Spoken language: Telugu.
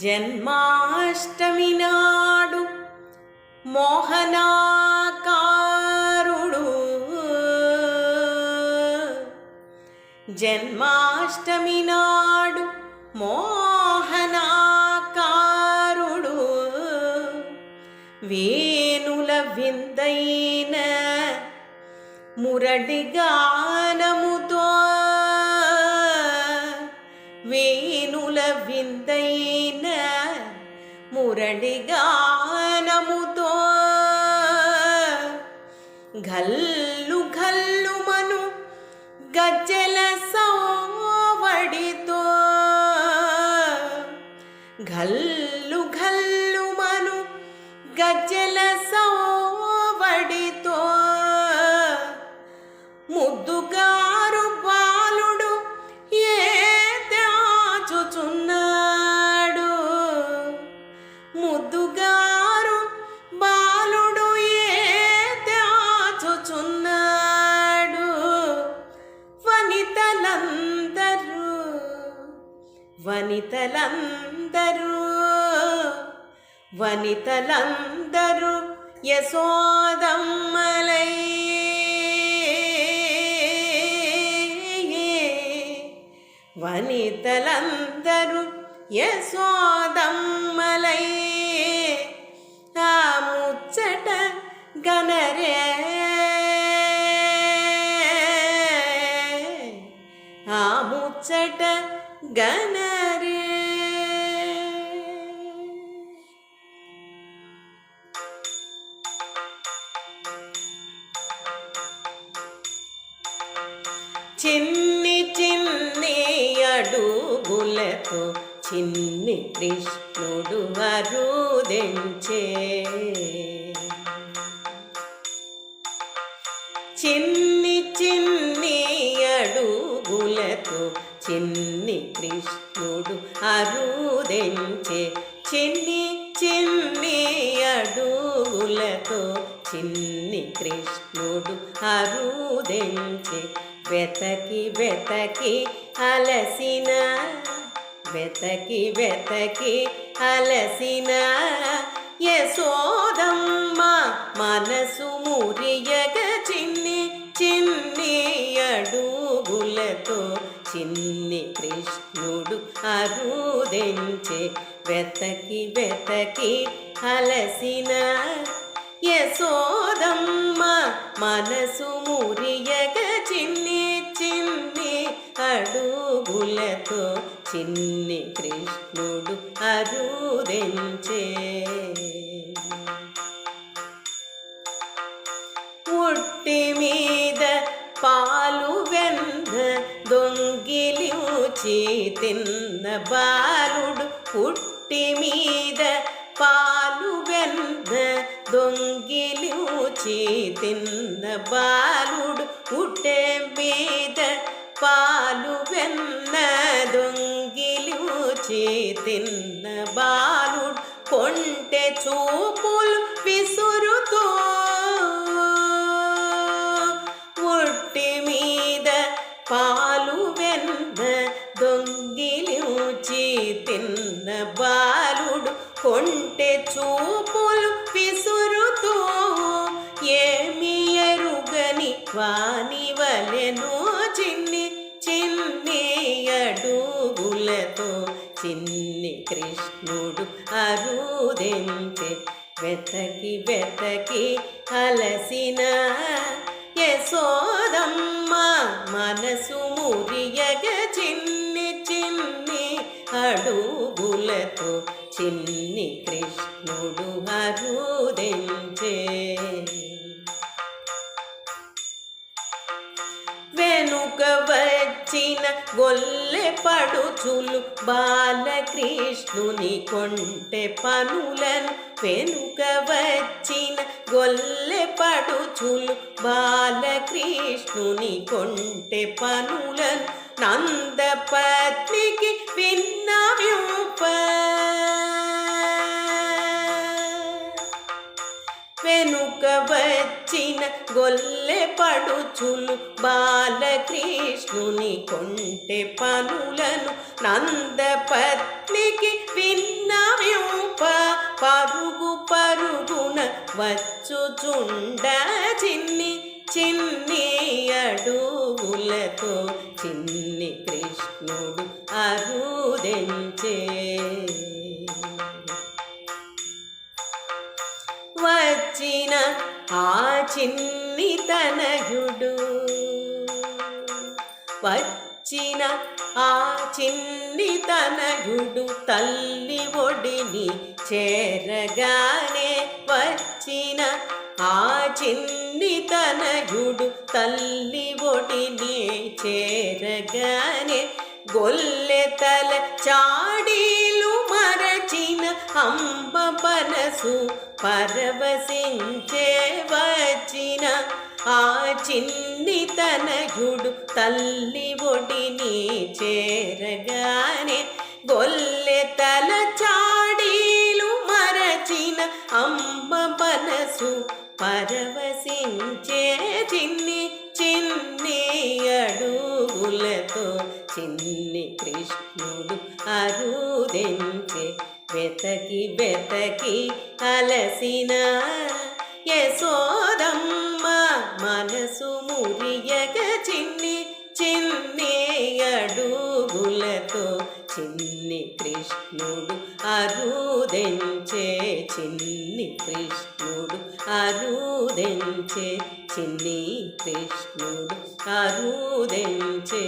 జన్మాష్టమి నాడు మోహనాకారుడు జన్మాష్టమి నాడు మోహనాకారుడు వేణుల విందైన మురడిగానముతో వేణుల గల్లు గల్లు మను గజ్జల సోవడితో. గల్లు గల్లు మను గజ్జల వనితలందరూ వనితలందరూ యశోదమ్మలై. వనితలందరూ యశోదమ్మలై. ఆ ముచ్చట గనరే. ఆ ముచ్చట గన చిన్ని చిన్ని అడుగులతో చిన్ని కృష్ణుడు అరుదెంచే. చిన్ని చిన్ని అడుగులతో చిన్ని కృష్ణుడు అరుదెంచే. చిన్ని చిన్ని అడుగులతో చిన్ని కృష్ణుడు అరుదెంచే. వెతకి వెతకి అలసిన వెతకి వెతకి అలసిన. యశోదమ్మ మనసు మురియగ చిన్ని చిన్ని అడుగులతో చిన్ని కృష్ణుడు అరుదెంచే. వెతకి వెతకి అలసిన యశోదమ్మ మనసు మురియగ చిన్ని చిన్ని అడుగులతో చిన్ని కృష్ణుడు అరుదెంచే ఉట్టి మీద పాలు వెన్న దొంగిలిచి తిన్న బాలుడు పుట్టి మీద పాలు వెన్న దొంగిలిచి കാച്ചി തിന്ന ബാലുടു കുട്ടേം പീത പാലുവെന്നതൊങ്കിലൂച്ചി തിന്ന ബാലുട് കൊണ്ടെ ചൂപ്പുൽ വിസുരു వాని వలెను చిన్ని చిన్ని అడుగులతో చిన్ని కృష్ణుడు అరుదెంతే. వెతకి వెతకి అలసిన యశోదమ్మ మనసు మురియగ చిన్ని చిన్ని అడుగులతో చిన్ని కృష్ణుడు అరుదెంచే వచ్చిన గొల్లె పడుచులు బాలకృష్ణుని కొంటె పనులను వెనుక వచ్చిన గొల్లె పడుచులు బాలకృష్ణుని కొంటె పనులను నందపత్నికి విన్నవింప గొల్లె పడుచులు బాలకృష్ణుని కొంటె పనులను నందపత్నికి విన్నవింప పరుగు పరుగున వచ్చుచుండ చిన్ని చిన్ని అడుగులతో చిన్ని కృష్ణుడు అరుదెంచే. వచ్చిన ఆ చిన్ని తనయుడు. వచ్చిన ఆ చిన్ని తనయుడు తల్లి ఒడిని చేరగానే వచ్చిన ఆ చిన్ని తనయుడు తల్లి ఒడిని చేరగానే గొల్లె తల చాడీలు మరచిన అమ్మ మనసు పరవశించే వచ్చిన ఆ చిన్ని తనయుడు తల్లి ఒడిని చేరగానే గొల్లె తల చాడీలు మరచిన అమ్మ మనసు పరవశించే చిన్ని చిన్ని అడుగులతో చిన్ని కృష్ణుడు అరుదెంచే వెతకి వెతకి అలసిన యశోదమ్మ మనసు మురియగ చిన్ని చిన్ని అడుగులతో చిన్ని కృష్ణుడు అరుదెంచే చిన్ని కృష్ణుడు అరుదెంచే చిన్ని కృష్ణుడు అరుదెంచే.